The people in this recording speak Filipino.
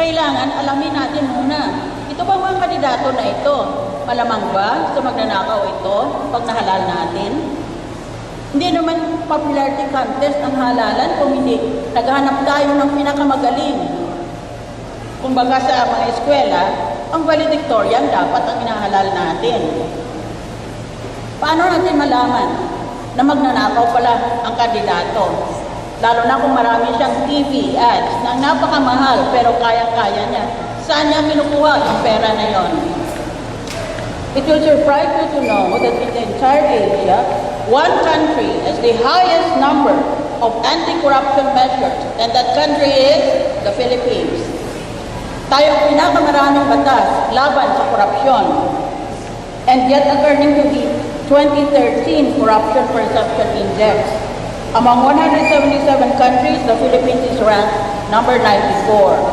kailangan alamin natin muna. Ito ba mga kandidato na ito? Malamang ba sa magnanakaw ito pag nahalal natin? Hindi naman popularity contest ang halalan kung hindi naghahanap tayo ng pinakamagaling. Kumbaga sa mga eskwela, ang valedictorian dapat ang inahalal natin. Paano natin malaman na magnanakaw pala ang kandidato? Lalo na kung marami siyang TV ads na napakamahal pero kaya-kaya niya. Saan niya kinukuha yung pera na yon? It will surprise you to know that in the entire Asia, one country has the highest number of anti-corruption measures, and that country is the Philippines. Tayo ang pinakamaraming batas laban sa korupsyon. And yet, according to the 2013 Corruption Perception Index, among 177 countries, the Philippines is ranked number 94.